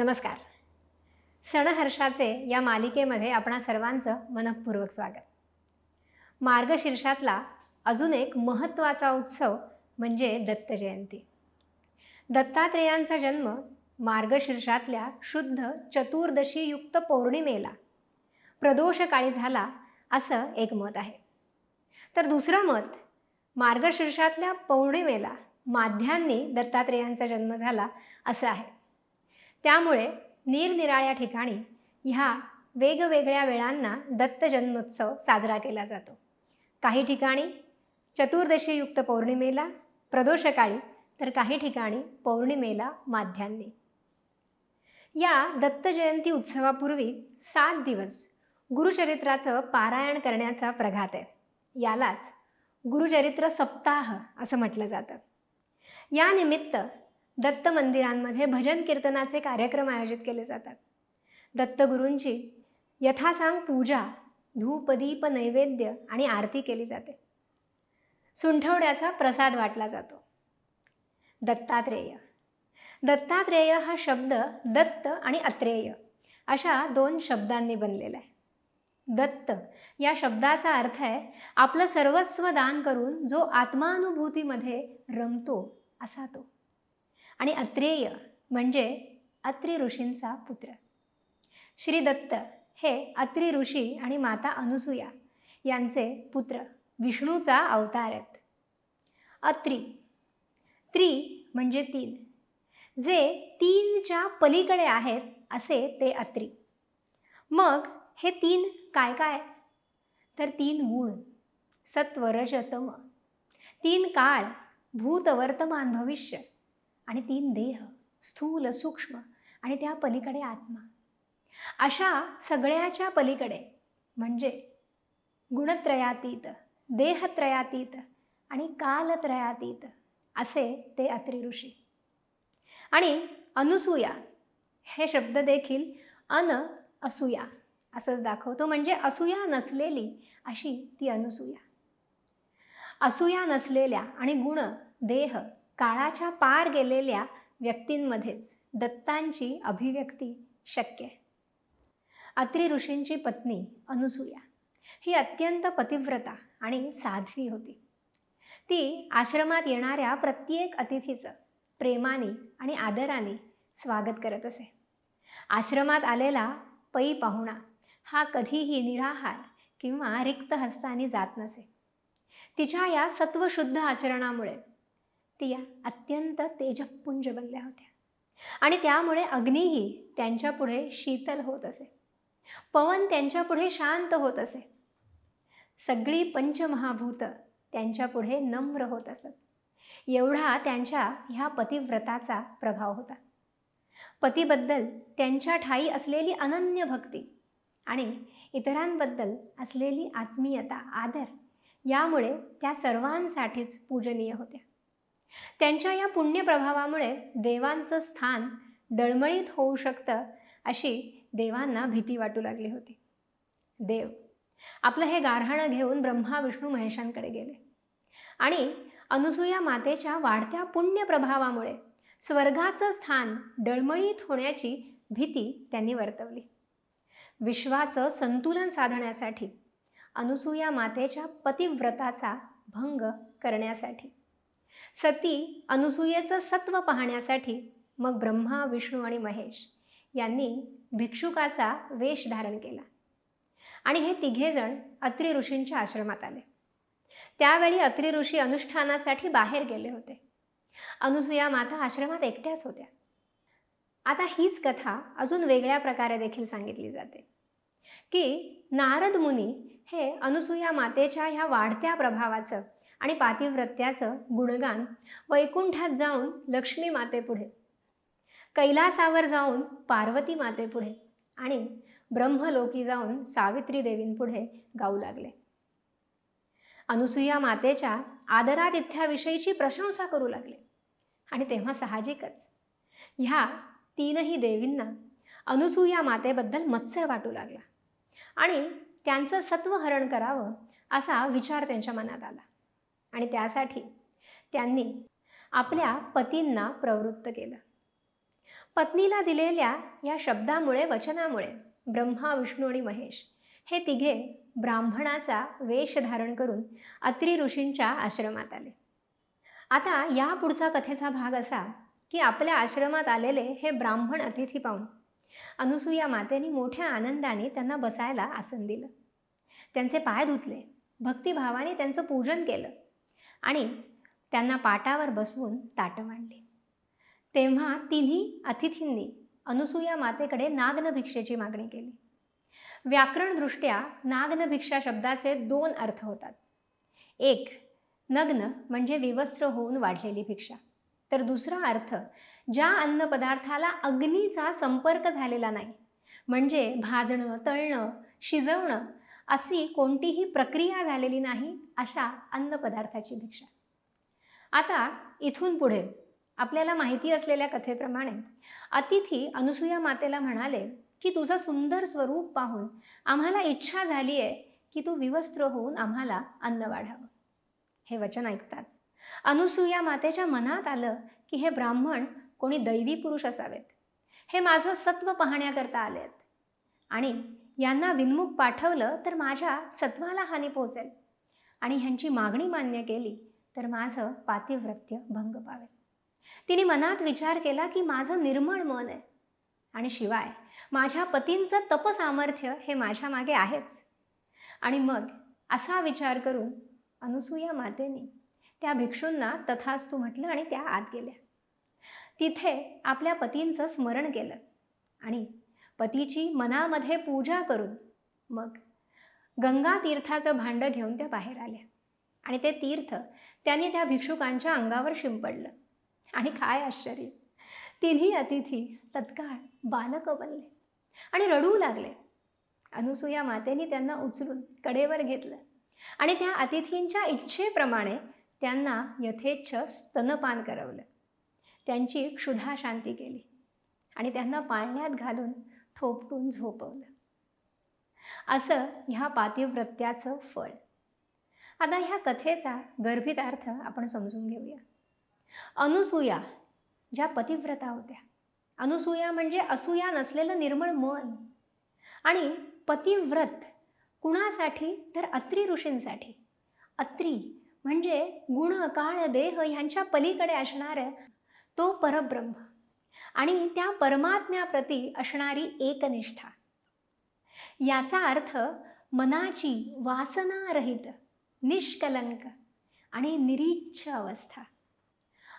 नमस्कार. सणहर्षाचे या मालिकेमध्ये आपणा सर्वांचं मनपूर्वक स्वागत. मार्गशीर्षातला अजून एक महत्त्वाचा उत्सव म्हणजे दत्त जयंती. दत्तात्रेयांचा जन्म मार्गशीर्षातल्या शुद्ध चतुर्दशीयुक्त पौर्णिमेला. प्रदोषकाळी झाला असं एक मत आहे. तर दुसरं मत मार्गशीर्षातल्या पौर्णिमेला माध्यांनी दत्तात्रेयांचा जन्म झाला असं आहे. त्यामुळे निरनिराळ्या ठिकाणी ह्या वेगवेगळ्या वेळांना दत्त जन्मोत्सव साजरा केला जातो. काही ठिकाणी चतुर्दशीयुक्त पौर्णिमेला प्रदोषकाळी तर काही ठिकाणी पौर्णिमेला माध्यान्नी या दत्त जयंती उत्सवापूर्वी सात दिवस गुरुचरित्राचं पारायण करण्याचा प्रघात आहे. यालाच गुरुचरित्र सप्ताह असं म्हटलं जातं. यानिमित्त दत्त मंदिरांमध्ये भजन कीर्तनाचे कार्यक्रम आयोजित केले जातात. दत्तगुरूंची यथासांग पूजा धूपदीप नैवेद्य आणि आरती केली जाते. सुंठवड्याचा प्रसाद वाटला जातो. दत्तात्रेय. दत्तात्रेय हा शब्द दत्त आणि अत्रेय अशा दोन शब्दांनी बनलेला आहे. दत्त या शब्दाचा अर्थ आहे आपलं सर्वस्व दान करून जो आत्मानुभूतीमध्ये रमतो असा तो. आणि अत्रेय म्हणजे अत्रि ऋषींचा पुत्र. श्री दत्त हे अत्रि ऋषी आणि माता अनुसूया यांचे पुत्र विष्णूचा अवतार आहेत. अत्रि. त्रि म्हणजे तीन. जे तीनच्या पलीकडे आहेत असे ते अत्रि. मग हे तीन काय काय? तर तीन गुण. सत्व रज तीन काळ भूत वर्तमान भविष्य. आणि तीन देह स्थूल सूक्ष्म आणि त्या पलीकडे आत्मा. अशा सगळ्याच्या पलीकडे म्हणजे गुणत्रयातीत देहत्रयातीत आणि कालत्रयातीत असे ते अत्रि ऋषी. आणि अनुसूया हे शब्द देखील अन असूया असंच दाखवतो. म्हणजे असूया नसलेली अशी ती अनुसूया. असूया नसलेल्या आणि गुण देह काळाच्या पार गेलेल्या व्यक्तींमध्येच दत्तांची अभिव्यक्ती शक्य आहे. अत्री ऋषींची पत्नी अनुसूया ही अत्यंत पतिव्रता आणि साध्वी होती. ती आश्रमात येणाऱ्या प्रत्येक अतिथीचं प्रेमाने आणि आदराने स्वागत करत असे. आश्रमात आलेला पै पाहुणा हा कधीही निराहार किंवा रिक्त हस्ताने जात नसे. तिच्या या सत्वशुद्ध आचरणामुळे ती अत्यंत तेजपुंज बनल्या होत्या. आणि त्यामुळे अग्नीही त्यांच्यापुढे शीतल होत असे. पवन त्यांच्यापुढे शांत होत असे. सगळी पंचमहाभूत त्यांच्यापुढे नम्र होत असत. एवढा त्यांच्या ह्या पतिव्रताचा प्रभाव होता. पतीबद्दल त्यांच्या ठाई असलेली अनन्य भक्ती आणि इतरांबद्दल असलेली आत्मीयता आदर यामुळे त्या सर्वांसाठीच पूजनीय होत्या. त्यांच्या या पुण्यप्रभावामुळे देवांचं स्थान डळमळीत होऊ शकतं अशी देवांना भीती वाटू लागली होती. देव आपलं हे गारहाणं घेऊन ब्रह्मा विष्णू महेशांकडे गेले. आणि अनुसूया मातेच्या वाढत्या पुण्यप्रभावामुळे स्वर्गाचं स्थान डळमळीत होण्याची भीती त्यांनी वर्तवली. विश्वाचं संतुलन साधण्यासाठी अनुसूया मातेच्या पतिव्रताचा भंग करण्यासाठी सती अनुसूयेचं सत्व पाहण्यासाठी मग ब्रह्मा विष्णू आणि महेश यांनी भिक्षुकाचा वेश धारण केला. आणि हे तिघेजण अत्रि ऋषींच्या आश्रमात आले. त्यावेळी अत्रि ऋषी अनुष्ठानासाठी बाहेर गेले होते. अनुसूया माता आश्रमात एकट्याच होत्या. आता हीच कथा अजून वेगळ्या प्रकारे देखील सांगितली जाते. की नारद मुनी हे अनुसूया मातेच्या ह्या वाढत्या प्रभावाचं आणि पातिव्रत्याचं गुणगान वैकुंठात जाऊन लक्ष्मी मातेपुढे कैलासावर जाऊन पार्वती मातेपुढे आणि ब्रह्मलोकी जाऊन सावित्री देवींपुढे गाऊ लागले. अनुसूया मातेच्या आदरातिथ्याविषयीची प्रशंसा करू लागले. आणि तेव्हा साहजिकच ह्या तीनही देवींना अनुसूया मातेबद्दल मत्सर वाटू लागला आणि त्यांचं सत्वहरण करावं असा विचार त्यांच्या मनात आला. आणि त्यासाठी त्यांनी आपल्या पतींना प्रवृत्त केलं. पत्नीला दिलेल्या या शब्दामुळे वचनामुळे ब्रह्मा विष्णू आणि महेश हे तिघे ब्राह्मणाचा वेश धारण करून अत्री ऋषींच्या आश्रमात आले. आता या पुढचा कथेचा भाग असा की आपल्या आश्रमात आलेले हे ब्राह्मण अतिथी पाहून अनुसूया मातेने मोठ्या आनंदाने त्यांना बसायला आसन दिलं. त्यांचे पाय धुतले. भक्तिभावाने त्यांचं पूजन केलं. आणि त्यांना पाटावर बसवून ताटं मांडली. तेव्हा तिन्ही अतिथींनी अनुसूया मातेकडे नागनभिक्षेची मागणी केली. व्याकरणदृष्ट्या नागनभिक्षा शब्दाचे दोन अर्थ होतात. एक नग्न म्हणजे विवस्त्र होऊन वाढलेली भिक्षा. तर दुसरा अर्थ ज्या अन्नपदार्थाला अग्नीचा संपर्क झालेला नाही म्हणजे भाजणं तळणं शिजवणं अशी कोणतीही प्रक्रिया झालेली नाही अशा अन्नपदार्थाची भिक्षा. आता इथून पुढे आपल्याला माहिती असलेल्या कथेप्रमाणे अतिथी अनुसूया मातेला म्हणाले की तुझं सुंदर स्वरूप पाहून आम्हाला इच्छा झाली आहे की तू विवस्त्र होऊन आम्हाला अन्न वाढावं. हे वचन ऐकताच अनुसूया मातेच्या मनात आलं की हे ब्राह्मण कोणी दैवी पुरुष असावेत. हे माझं सत्व पाहण्याकरता आले आहेत आणि यांना विनमुख पाठवलं तर माझ्या सत्वाला हानी पोहोचेल. आणि ह्यांची मागणी मान्य केली तर माझं पातिव्रत्य भंग पावेल. तिने मनात विचार केला की माझं निर्मळ मन आहे. आणि शिवाय माझ्या पतींचं तपसामर्थ्य हे माझ्या मागे आहेच. आणि मग असा विचार करून अनुसूया मातेने त्या भिक्षूंना तथास्तू म्हटलं आणि त्या आत गेल्या. तिथे आपल्या पतींचं स्मरण केलं आणि पतीची मनामध्ये पूजा करून मग गंगा तीर्थाचं भांडं घेऊन त्या बाहेर आल्या. आणि ते तीर्थ त्यांनी त्या भिक्षुकांच्या अंगावर शिंपडलं. आणि काय आश्चर्य! तिन्ही अतिथी तत्काळ बालकं बनले आणि रडू लागले. अनुसूया मातेने त्यांना उचलून कडेवर घेतलं आणि त्या अतिथींच्या इच्छेप्रमाणे त्यांना यथेच्छ स्तनपान करवलं. त्यांची क्षुधा शांती केली आणि त्यांना पाळण्यात घालून थोपटून झोपवलं. असं ह्या पातिव्रत्याचं फळ. आता ह्या कथेचा गर्भित अर्थ आपण समजून घेऊया. अनुसूया ज्या पतिव्रता होत्या. अनुसूया म्हणजे असूया नसलेलं निर्मळ मन. आणि पतिव्रत कुणासाठी तर अत्री ऋषींसाठी. अत्री म्हणजे गुण काळ देह ह्यांच्या पलीकडे असणारं तो परब्रह्म. आणि त्या परमात्म्याप्रती असणारी एकनिष्ठा. याचा अर्थ मनाची वासनारहित निष्कलंक आणि निरीच्छ अवस्था.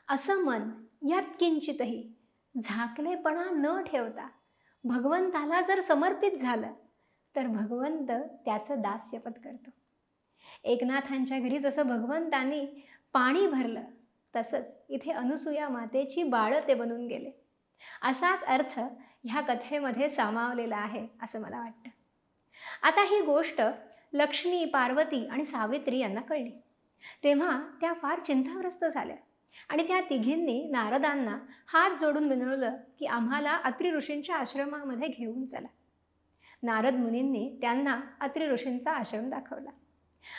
असं मन यात किंचितही झाकलेपणा न ठेवता भगवंताला जर समर्पित झालं तर भगवंत त्याचं दास्यपद करतो. एकनाथांच्या घरी जसं भगवंतांनी पाणी भरलं तसंच इथे अनुसूया मातेची बाळं ते बनून गेले. असाच अर्थ ह्या कथेमध्ये सामावलेला आहे असं मला वाटतं. आता ही गोष्ट लक्ष्मी पार्वती आणि सावित्री यांना कळली. तेव्हा त्या फार चिंताग्रस्त झाल्या आणि त्या तिघींनी नारदांना हात जोडून विनवलं की आम्हाला अत्रि ऋषींच्या आश्रमामध्ये घेऊन चला. नारद मुनींनी त्यांना अत्रि ऋषींचा आश्रम दाखवला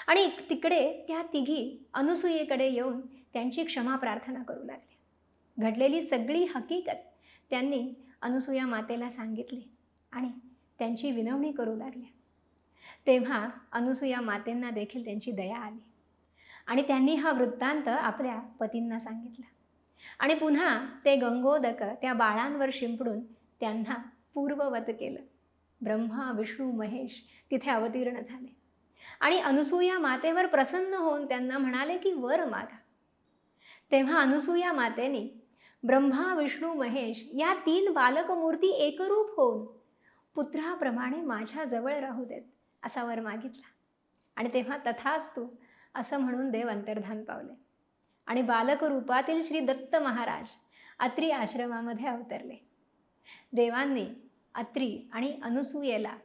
आणि तिकडे त्या तिघी अनुसूयेकडे येऊन त्यांची क्षमा प्रार्थना करू लागल्या. घडलेली सगळी हकीकत त्यांनी अनुसूया मातेला सांगितले आणि त्यांची विनवणी करू लागल्या. तेव्हा अनुसूया मातेंना देखील त्यांची दया आली आणि त्यांनी हा वृत्तांत आपल्या पतींना सांगितला. आणि पुन्हा ते गंगोदक त्या बाळांवर शिंपडून त्यांना पूर्ववत केलं. ब्रह्मा विष्णू महेश तिथे अवतीर्ण झाले. आणि अनुसूया मातेवर प्रसन्न होऊन त्यांना म्हणाले की वर मागा. तेव्हा अनुसूया मातेने ब्रह्मा विष्णू महेश या तीन बालकमूर्ती एकरूप होऊन पुत्राप्रमाणे माझ्याजवळ राहू देत असा वर मागितला. आणि तेव्हा तथास्तू असं म्हणून देव अंतर्धान पावले. आणि बालक रूपातील श्री दत्त महाराज अत्री आश्रमामध्ये अवतरले. देवांनी अत्री आणि अनुसूयेला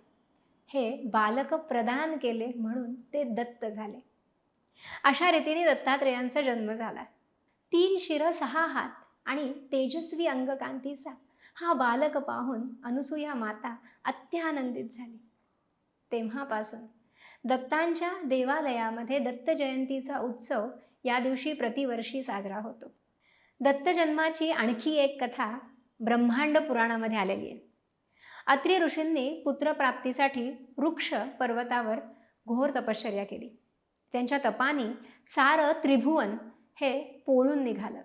हे बालक प्रदान केले म्हणून ते दत्त झाले. अशा रीतीने दत्तात्रेयांचा जन्म झाला. तीन शिर सहा हात आणि तेजस्वी अंगकांतीचा हा बालक पाहून अनुसूया माता अत्यानंदित झाली. तेव्हापासून दत्तांच्या देवालयामध्ये दत्त जयंतीचा उत्सव या दिवशी प्रतिवर्षी साजरा होतो. दत्त जन्माची आणखी एक कथा ब्रह्मांड पुराणामध्ये आलेली आहे. अत्रि ऋषींनी पुत्रप्राप्तीसाठी वृक्ष पर्वतावर घोर तपश्चर्या केली. त्यांच्या तपानी सारं त्रिभुवन हे पोळून निघालं.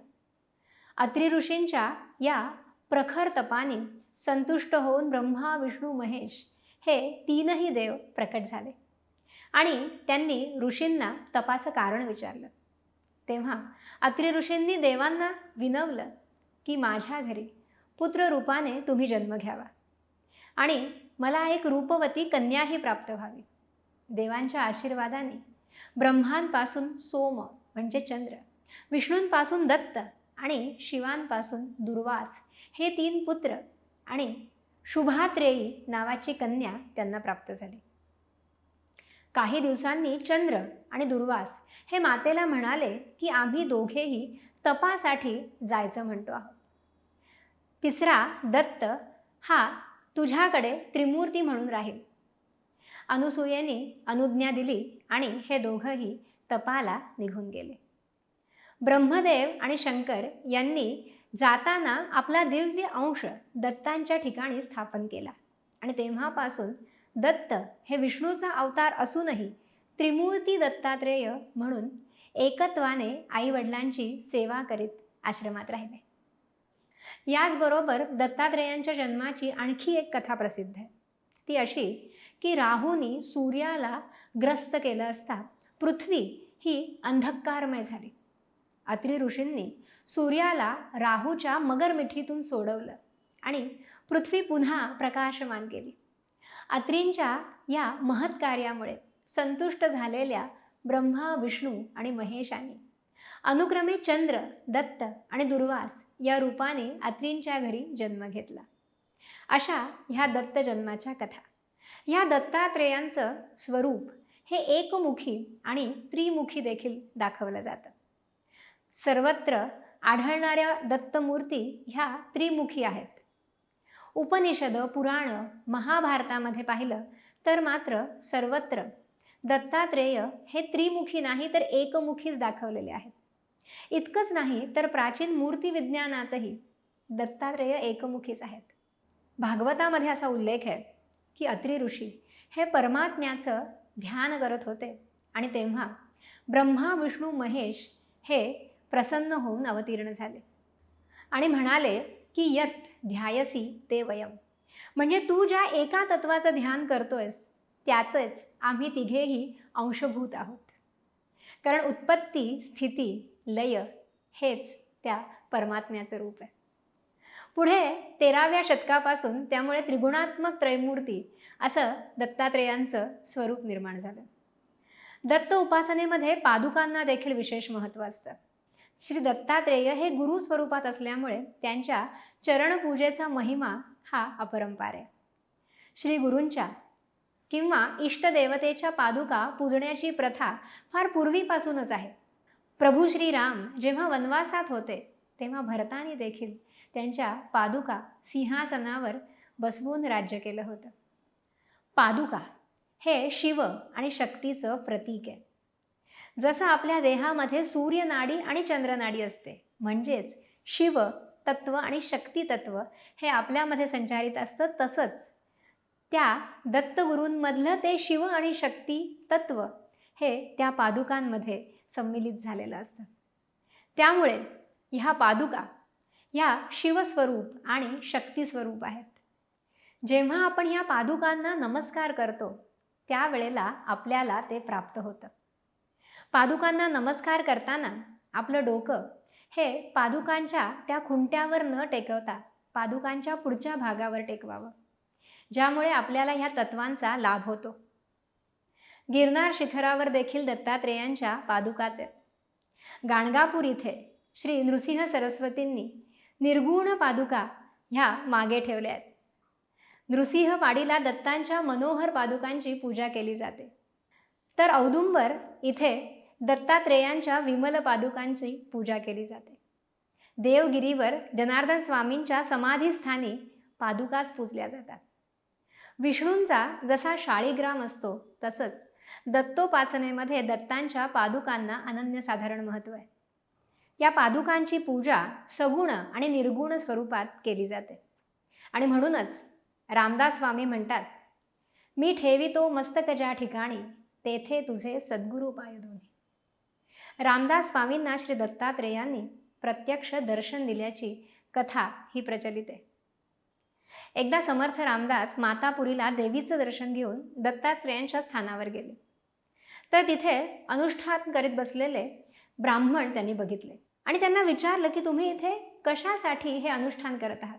अत्रि ऋषींच्या या प्रखर तपाने संतुष्ट होऊन ब्रह्मा विष्णू महेश हे तीनही देव प्रकट झाले. आणि त्यांनी ऋषींना तपाचं कारण विचारलं. तेव्हा अत्रि ऋषींनी देवांना विनवलं की माझ्या घरी पुत्ररूपाने तुम्ही जन्म घ्यावा. आणि मला एक रूपवती कन्याही प्राप्त व्हावी. देवांच्या आशीर्वादाने ब्रह्मांपासून सोम म्हणजे चंद्र विष्णूंपासून दत्त आणि शिवांपासून दुर्वास हे तीन पुत्र आणि शुभात्रेयी नावाची कन्या त्यांना प्राप्त झाली. काही दिवसांनी चंद्र आणि दुर्वास हे मातेला म्हणाले की आम्ही दोघेही तपासाठी जायचं म्हणतो आहोत. तिसरा दत्त हा तुझ्याकडे त्रिमूर्ती म्हणून राहील. अनुसूयेने अनुज्ञा दिली आणि हे दोघंही तपाला निघून गेले. ब्रह्मदेव आणि शंकर यांनी जाताना आपला दिव्य अंश दत्तांच्या ठिकाणी स्थापन केला. आणि तेव्हापासून दत्त हे विष्णूचा अवतार असूनही त्रिमूर्ती दत्तात्रेय म्हणून एकत्वाने आईवडिलांची सेवा करीत आश्रमात राहिले. याचबरोबर दत्तात्रेयांच्या जन्माची आणखी एक कथा प्रसिद्ध आहे. ती अशी की राहूनी सूर्याला ग्रस्त केलं असता पृथ्वी ही अंधकारमय झाली. अत्रि ऋषींनी सूर्याला राहूच्या मगरमिठीतून सोडवलं आणि पृथ्वी पुन्हा प्रकाशमान केली. अत्रींच्या या महत् कार्यामुळे संतुष्ट झालेल्या ब्रह्मा विष्णू आणि महेशाने अनुक्रमे चंद्र दत्त आणि दुर्वास या रूपाने अत्रींच्या घरी जन्म घेतला. अशा ह्या दत्त जन्माच्या कथा. ह्या दत्तात्रेयांचं स्वरूप हे एकमुखी आणि त्रिमुखी देखील दाखवलं जातं. सर्वत्र आढळणाऱ्या दत्तमूर्ती ह्या त्रिमुखी आहेत. उपनिषद पुराण महाभारतामध्ये पाहिलं तर मात्र सर्वत्र दत्तात्रेय हे त्रिमुखी नाही तर एकमुखीच दाखवलेले आहेत. इतकंच नाही तर प्राचीन मूर्तिविज्ञानातही दत्तात्रेय एकमुखीच आहेत. भागवतामध्ये असा उल्लेख आहे की अत्रि ऋषी हे परमात्म्याचं ध्यान करत होते आणि तेव्हा ब्रह्मा विष्णू महेश हे प्रसन्न होऊन अवतीर्ण झाले. आणि म्हणाले की यत ध्यायसी ते वयम. म्हणजे तू ज्या एका तत्वाचं ध्यान करतोयस त्याचंच आम्ही तिघेही अंशभूत आहोत. कारण उत्पत्ती स्थिती लय हेच त्या परमात्म्याचं रूप आहे. पुढे तेराव्या शतकापासून त्यामुळे त्रिगुणात्मक त्रयमूर्ती असं दत्तात्रेयांचं स्वरूप निर्माण झालं. दत्त उपासनेमध्ये पादुकांना देखील विशेष महत्त्व असतं. श्री दत्तात्रेय हे गुरु स्वरूपात असल्यामुळे त्यांच्या चरणपूजेचा महिमा हा अपरंपार आहे. श्री गुरूंच्या किंवा इष्टदेवतेच्या पादुका पूजण्याची प्रथा फार पूर्वीपासूनच आहे. प्रभू श्रीराम जेव्हा वनवासात होते तेव्हा भरताने देखील त्यांच्या पादुका सिंहासनावर बसवून राज्य केलं होतं. पादुका हे शिव आणि शक्तीचं प्रतीक आहे. जसं आपल्या देहामध्ये सूर्यनाडी आणि चंद्रनाडी असते. म्हणजेच शिव तत्व आणि शक्ती तत्व हे आपल्यामध्ये संचारित असतं तसंच. त्या दत्तगुरूंमधलं ते शिव आणि शक्ती तत्व हे त्या पादुकांमध्ये संमिलित झालेलं असतं. त्यामुळे ह्या पादुका ह्या शिवस्वरूप आणि शक्तिस्वरूप आहेत. जेव्हा आपण ह्या पादुकांना नमस्कार करतो त्यावेळेला आपल्याला ते प्राप्त होतं. पादुकांना नमस्कार करताना आपलं डोकं हे पादुकांच्या त्या खुंट्यावर न टेकवता पादुकांच्या पुढच्या भागावर टेकवावं. ज्यामुळे आपल्याला ह्या तत्वांचा लाभ होतो. गिरनार शिखरावर देखील दत्तात्रेयांच्या पादुकाच. आहेत गाणगापूर इथे श्री नृसिंह सरस्वतींनी निर्गुण पादुका ह्या मागे ठेवल्या आहेत. नृसिंह वाडीला दत्तांच्या मनोहर पादुकांची पूजा केली जाते. तर औदुंबर इथे दत्तात्रेयांच्या विमल पादुकांची पूजा केली जाते. देवगिरीवर जनार्दन स्वामींच्या समाधीस्थानी पादुकाच पूजल्या जातात. विष्णूंचा जसा शाळीग्राम असतो तसंच दत्तोपासनेमध्ये दत्तांच्या पादुकांना अनन्यसाधारण महत्त्व आहे. या पादुकांची पूजा सगुण आणि निर्गुण स्वरूपात केली जाते. आणि म्हणूनच रामदास स्वामी म्हणतात मी ठेवितो मस्तक ज्या ठिकाणी तेथे तुझे सद्गुरू पाय दोन्ही. रामदास स्वामींना श्री दत्तात्रेयांनी प्रत्यक्ष दर्शन दिल्याची कथा ही प्रचलित आहे. एकदा समर्थ रामदास मातापुरीला देवीचं दर्शन घेऊन दत्तात्रेयांच्या स्थानावर गेले. तर तिथे अनुष्ठान करीत बसलेले ब्राह्मण त्यांनी बघितले आणि त्यांना विचारलं की तुम्ही इथे कशासाठी हे अनुष्ठान करत आहात?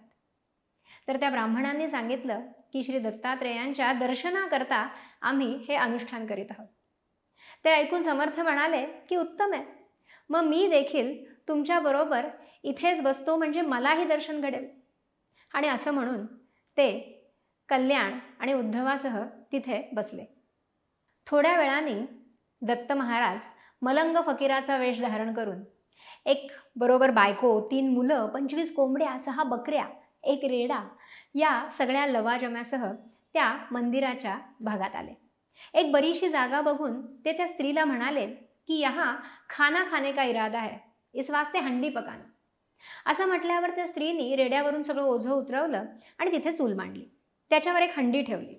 तर त्या ब्राह्मणांनी सांगितलं की श्री दत्तात्रेयांच्या दर्शनाकरता आम्ही हे अनुष्ठान करीत आहोत. ते ऐकून समर्थ म्हणाले की उत्तम आहे. मग मी देखील तुमच्याबरोबर इथेच बसतो म्हणजे मलाही दर्शन घडेल. आणि असं म्हणून ते कल्याण आणि उद्धवासह तिथे बसले. थोड्या वेळाने दत्त महाराज मलंग फकीराचा वेश धारण करून एक बरोबर बायको तीन मुलं पंचवीस कोंबड्या सहा बकऱ्या एक रेडा या सगळ्या लवाजम्यासह त्या मंदिराच्या भागात आले. एक बरीचशी जागा बघून ते त्या स्त्रीला म्हणाले की यहाँ खाना खाने का इरादा है इस वास्ते हंडी पकाना. असं म्हटल्यावर त्या स्त्रीनी रेड्यावरून सगळं ओझं उतरवलं आणि तिथे चूल मांडली. त्याच्यावर एक हंडी ठेवली.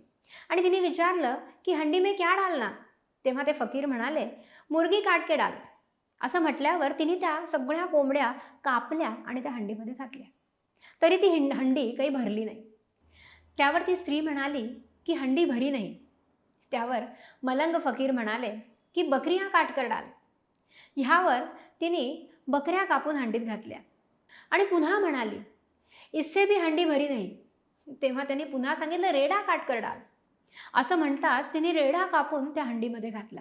आणि तिने विचारलं की हंडी मे क्या डालना? तेव्हा ते फकीर म्हणाले मुर्गी काटके डाल. असं म्हटल्यावर तिने त्या सगळ्या कोंबड्या कापल्या आणि त्या हंडीमध्ये घातल्या. तरी ती हिंड हंडी काही भरली नाही. त्यावर ती स्त्री म्हणाली की हंडी भरी नाही त्यावर मलंग फकीर म्हणाले की बकरिया काटकर डाल ह्यावर तिने बकऱ्या कापून हंडीत घातल्या. आणि पुन्हा म्हणाली इससे बी हंडी भरी नाही. तेव्हा त्यांनी पुन्हा सांगितलं रेडा काटकर डाल असं म्हणताच तिने रेडा कापून त्या हंडीमध्ये घातला.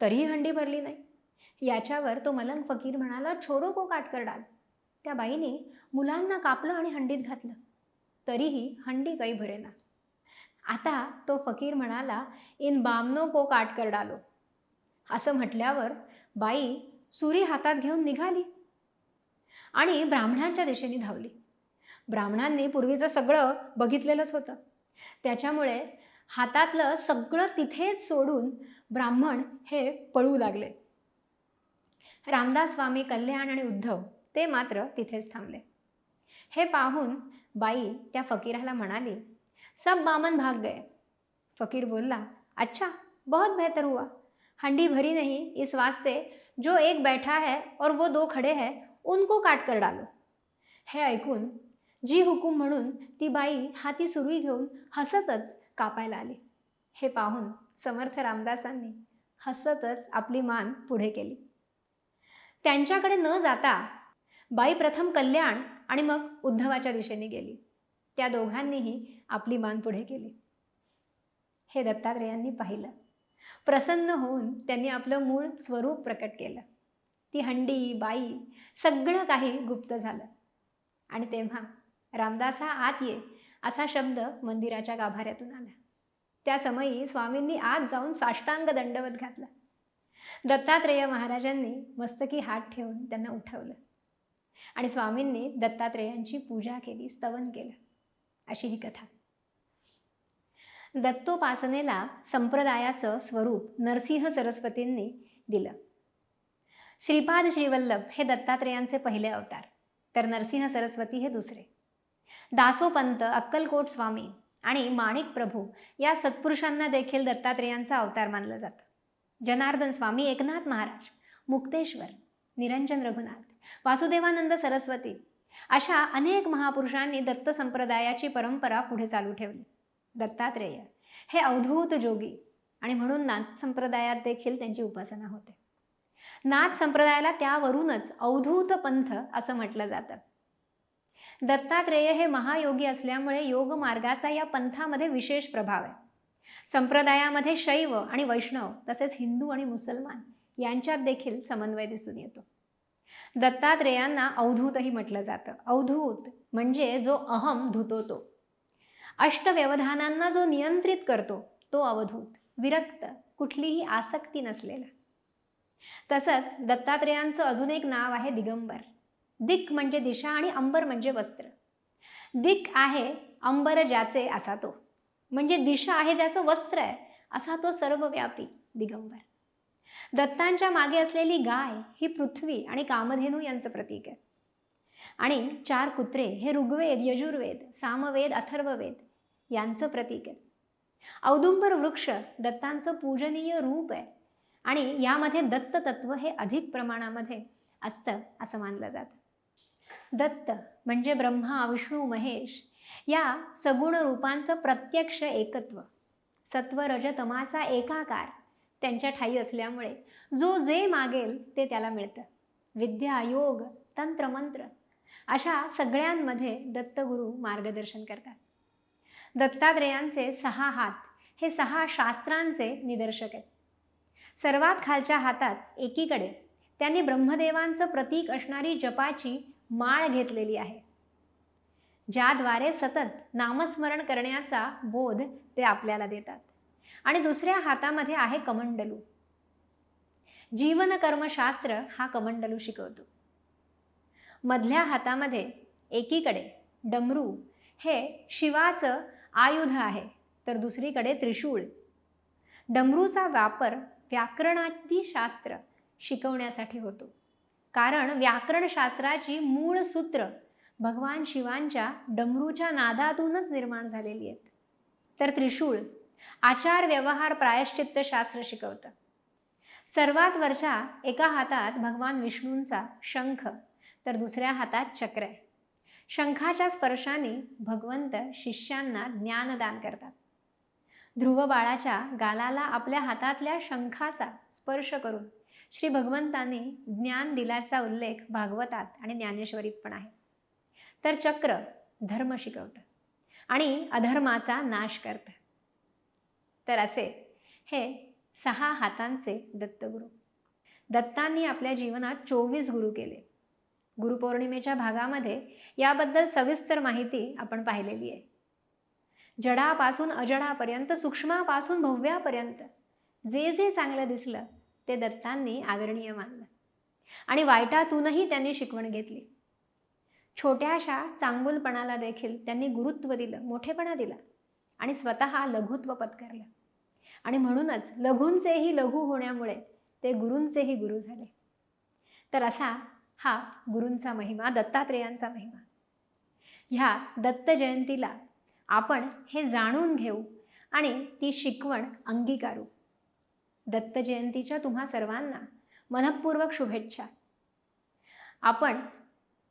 तरीही हंडी भरली नाही. याच्यावर तो मलंग फकीर म्हणाला छोरो को काटकर डाल त्या बाईने मुलांना कापलं आणि हंडीत घातलं. तरीही हंडी काही भरेना. आता तो फकीर म्हणाला इन बामनो को काटकर डालो. असं म्हटल्यावर बाई सुरी हातात घेऊन निघाली आणि ब्राह्मणांच्या दिशेने धावली. ब्राह्मणांनी पूर्वीचं सगळं बघितलेलंच होतं. त्याच्यामुळे हातातलं सगळं तिथेच सोडून ब्राह्मण हे पळू लागले. रामदास स्वामी कल्याण आणि उद्धव ते मात्र तिथेच थांबले. हे पाहून बाई त्या फकीराला म्हणाली सब बामन भाग गए। फकीर बोलला अच्छा बहुत बेहतर हुआ। हंडी भरी नहीं इस वास्ते जो एक बैठा है और वो दो खड़े हैं उनको काट कर डालो। हे ऐकून जी हुकूम म्हणून ती बाई हाती सुरुई घेऊन हसतच कापायला आली. हे पाहून समर्थ रामदासांनी हसतच आपली मान पुढे केली. त्यांच्याकडे न जाता बाई प्रथम कल्याण आणि मग उद्धवाच्या दिशेने गेली. त्या दोघांनीही आपली मान पुढे केली. हे दत्तात्रेयांनी पाहिलं. प्रसन्न होऊन त्यांनी आपलं मूळ स्वरूप प्रकट केलं. ती हंडी बाई सगळं काही गुप्त झालं. आणि तेव्हा रामदास हा आत ये असा शब्द मंदिराच्या गाभाऱ्यातून आला. त्या समयी स्वामींनी आत जाऊन साष्टांग दंडवत घातला. दत्तात्रेय महाराजांनी मस्तकी हात ठेवून त्यांना उठवलं. आणि स्वामींनी दत्तात्रेयांची पूजा केली स्तवन केलं. अशी ही कथा. दत्तोपासनेला संप्रदायाचं स्वरूप नरसिंह सरस्वतींनी दिलं. श्रीपाद श्रीवल्लभ हे दत्तात्रेयांचे पहिले अवतार तर नरसिंह सरस्वती हे दुसरे. दासोपंत अक्कलकोट स्वामी आणि माणिक प्रभू या सत्पुरुषांना देखील दत्तात्रेयांचा अवतार मानलं जातं. जनार्दन स्वामी एकनाथ महाराज मुक्तेश्वर निरंजन रघुनाथ वासुदेवानंद सरस्वती अशा अनेक महापुरुषांनी दत्त संप्रदायाची परंपरा पुढे चालू ठेवली. दत्तात्रेय हे अवधूत जोगी आणि म्हणून नाथ संप्रदायात देखील त्यांची उपासना होते. नाथ संप्रदायाला त्यावरूनच अवधूत पंथ असं म्हटलं जातं. दत्तात्रेय हे महायोगी असल्यामुळे योग मार्गाचा या पंथामध्ये विशेष प्रभाव आहे. संप्रदायामध्ये शैव आणि वैष्णव तसेच हिंदू आणि मुसलमान यांच्यात देखील समन्वय दिसून येतो. दत्तात्रेयांना अवधूतही म्हटलं जातं. अवधूत म्हणजे जो अहम धुतो तो अष्टव्यवधानांना जो नियंत्रित करतो तो अवधूत. विरक्त कुठलीही आसक्ती नसलेला. तसंच दत्तात्रेयांचं अजून एक नाव आहे दिगंबर. दिक म्हणजे दिशा आणि अंबर म्हणजे वस्त्र. दिक आहे अंबर ज्याचे असा तो. म्हणजे दिशा आहे ज्याचं वस्त्र आहे असा तो सर्वव्यापी दिगंबर. दत्तांच्या मागे असलेली गाय ही पृथ्वी आणि कामधेनू यांचं प्रतीक आहे. आणि चार कुत्रे हे ऋग्वेद यजुर्वेद सामवेद अथर्ववेद यांचं प्रतीक आहे. औदुंबर वृक्ष दत्तांचं पूजनीय रूप आहे. आणि यामध्ये दत्त तत्व हे अधिक प्रमाणामध्ये असतं असं मानलं जातं. दत्त म्हणजे ब्रह्मा विष्णू महेश या सगुण रूपांचं प्रत्यक्ष एकत्व. सत्व रजतमाचा एकाकार त्यांच्या ठाई असल्यामुळे जो जे मागेल ते त्याला मिळतं. विद्या योग तंत्र मंत्र अशा सगळ्यांमध्ये दत्तगुरू मार्गदर्शन करतात. दत्तात्रेयांचे सहा हात हे सहा शास्त्रांचे निदर्शक आहेत. सर्वात खालच्या हातात एकीकडे त्यांनी ब्रह्मदेवांचं प्रतीक असणारी जपाची माळ घेतलेली आहे. ज्याद्वारे सतत नामस्मरण करण्याचा बोध ते आपल्याला देतात. आणि दुसऱ्या हातामध्ये आहे कमंडलू. जीवन कर्मशास्त्र हा कमंडलू शिकवतो. मधल्या हातामध्ये एकीकडे डमरू हे शिवाचं आयुध आहे तर दुसरीकडे त्रिशूळ. डमरूचा वापर व्याकरणादी शास्त्र शिकवण्यासाठी होतो. कारण व्याकरणशास्त्राची मूळ सूत्र भगवान शिवांच्या डमरूच्या नादातूनच निर्माण झालेली आहेत. तर त्रिशूळ आचार व्यवहार प्रायश्चित्त शास्त्र शिकवतं. सर्वात वरच्या एका हातात भगवान विष्णूंचा शंख तर दुसऱ्या हातात चक्र. आहे शंखाच्या स्पर्शाने भगवंत शिष्यांना ज्ञानदान करतात. ध्रुव बाळाच्या गालाला आपल्या हातातल्या शंखाचा स्पर्श करून श्री भगवंतांनी ज्ञान दिल्याचा उल्लेख भागवतात आणि ज्ञानेश्वरीत पण आहे. तर चक्र धर्म शिकवतं आणि अधर्माचा नाश करतं. तर असे. हे सहा हातांचे दत्तगुरू. दत्तांनी आपल्या जीवनात चोवीस गुरु केले. गुरुपौर्णिमेच्या भागामध्ये याबद्दल सविस्तर माहिती आपण पाहिलेली आहे. जडापासून अजडापर्यंत सूक्ष्मापासून भव्यापर्यंत जे जे चांगलं दिसलं ते दत्तांनी आदरणीय मानलं. आणि वाईटातूनही त्यांनी शिकवण घेतली. छोट्याशा चांगुलपणाला देखील त्यांनी गुरुत्व दिलं मोठेपणा दिला आणि स्वतः लघुत्व पत्करलं. आणि म्हणूनच लघूंचेही लघु होण्यामुळे ते गुरूंचेही गुरु झाले. तर असा हा गुरूंचा महिमा दत्तात्रेयांचा महिमा. ह्या दत्त जयंतीला आपण हे जाणून घेऊ आणि ती शिकवण अंगीकारू. दत्त जयंतीच्या तुम्हा सर्वांना मनपूर्वक शुभेच्छा. आपण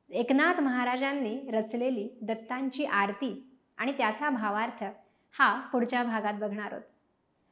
एकनाथ महाराजांनी रचलेली दत्तांची आरती आणि त्याचा भावार्थ हा पुढच्या भागात बघणार आहोत.